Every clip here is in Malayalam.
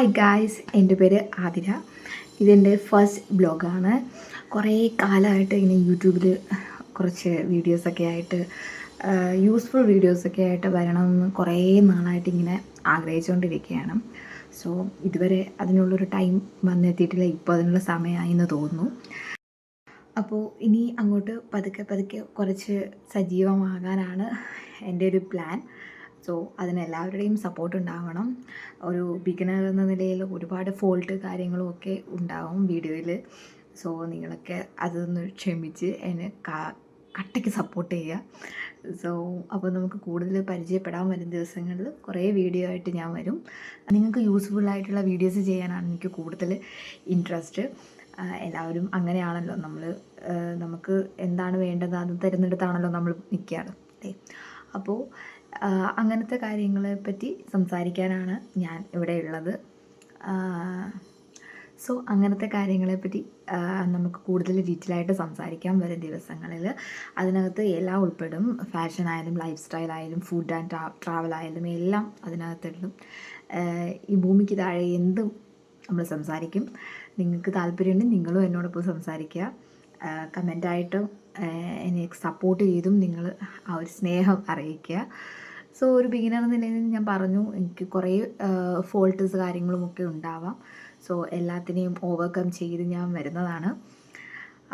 ഹായ് ഗായ്സ് എന്റെ പേര് ആതിര. ഇതെന്റെ ഫസ്റ്റ് ബ്ലോഗാണ് കുറേ കാലമായിട്ട് ഇങ്ങനെ യൂട്യൂബിൽ കുറച്ച് വീഡിയോസൊക്കെ ആയിട്ട് യൂസ്ഫുൾ വീഡിയോസൊക്കെ ആയിട്ട് വരണമെന്ന് കുറേ നാളായിട്ട് ഇങ്ങനെ ആഗ്രഹിച്ചുകൊണ്ടിരിക്കുകയാണ്. സോ ഇതുവരെ അതിനുള്ളൊരു ടൈം വന്നെത്തിയിട്ടില്ല. ഇപ്പോൾ അതിനുള്ള സമയമായി എന്ന് തോന്നുന്നു. അപ്പോൾ ഇനി അങ്ങോട്ട് പതുക്കെ പതുക്കെ കുറച്ച് സജീവമാകാനാണ് എന്റെ ഒരു പ്ലാൻ സോ അതിന് എല്ലാവരുടെയും സപ്പോർട്ട് ഉണ്ടാവണം. ഒരു ബിഗിനർ എന്ന നിലയിൽ ഒരുപാട് ഫോൾട്ട് കാര്യങ്ങളും ഒക്കെ ഉണ്ടാവും വീഡിയോയിൽ സോ നിങ്ങളൊക്കെ അതൊന്ന് ക്ഷമിച്ച് എന്നെ കട്ടയ്ക്ക് സപ്പോർട്ട് ചെയ്യുക. സോ അപ്പോൾ നമുക്ക് കൂടുതൽ പരിചയപ്പെടാൻ വരും ദിവസങ്ങളിൽ കുറേ വീഡിയോ ആയിട്ട് ഞാൻ വരും. നിങ്ങൾക്ക് യൂസ്ഫുൾ ആയിട്ടുള്ള വീഡിയോസ് ചെയ്യാനാണ് എനിക്ക് കൂടുതൽ ഇൻട്രസ്റ്റ് എല്ലാവരും അങ്ങനെയാണല്ലോ. നമ്മൾ നമുക്ക് എന്താണ് വേണ്ടത് അത് തിരഞ്ഞെടുത്താണല്ലോ നമ്മൾ നിൽക്കാറ്. അല്ലേ? അപ്പോൾ അങ്ങനത്തെ കാര്യങ്ങളെ പറ്റി സംസാരിക്കാനാണ് ഞാൻ ഇവിടെ ഉള്ളത്. സോ അങ്ങനത്തെ കാര്യങ്ങളെപ്പറ്റി നമുക്ക് കൂടുതൽ ഡീറ്റെയിൽ ആയിട്ട് സംസാരിക്കാം വരും ദിവസങ്ങളിൽ. അതിനകത്ത് എല്ലാം ഉൾപ്പെടും. ഫാഷൻ ആയാലും ലൈഫ് സ്റ്റൈൽ ആയാലും ഫുഡ് ആൻഡ് ട്രാവൽ ആയാലും എല്ലാം അതിനകത്തുള്ളും ഈ ഭൂമിക്ക് താഴെ എന്തും നമ്മൾ സംസാരിക്കും. നിങ്ങൾക്ക് താല്പര്യമുണ്ടെങ്കിൽ നിങ്ങളും എന്നോടൊപ്പം സംസാരിക്കുക. കമന്റായിട്ടും എന്നെ സപ്പോർട്ട് ചെയ്തും നിങ്ങൾ ആ ഒരു സ്നേഹം അറിയിക്കുക. സോ ഒരു ബിഗിനർ നിലയിൽ ഞാൻ പറഞ്ഞു എനിക്ക് കുറേ ഫോൾട്ട്സ് കാര്യങ്ങളും ഒക്കെ ഉണ്ടാവാം. സോ എല്ലാത്തിനെയും ഓവർകം ചെയ്ത് ഞാൻ വരുന്നതാണ്.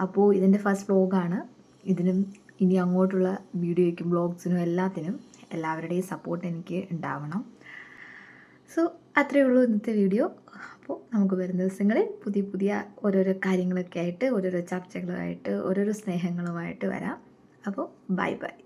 അപ്പോൾ ഇതിന്റെ ഫസ്റ്റ് വ്ലോഗാണ് ഇതിനും ഇനി അങ്ങോട്ടുള്ള വീഡിയോയ്ക്കും വ്ളോഗ്സിനും എല്ലാത്തിനും എല്ലാവരുടെയും സപ്പോർട്ട് എനിക്ക് ഉണ്ടാവണം. സോ അത്രയേ ഉള്ളൂ ഇന്നത്തെ വീഡിയോ അപ്പോൾ നമുക്ക് വരുന്ന ദിവസങ്ങളിൽ പുതിയ പുതിയ ഓരോരോ കാര്യങ്ങളൊക്കെ ആയിട്ട് ഓരോരോ ചർച്ചകളുമായിട്ട് ഓരോരോ സ്നേഹങ്ങളുമായിട്ട് വരാം. അപ്പോൾ ബൈ ബൈ.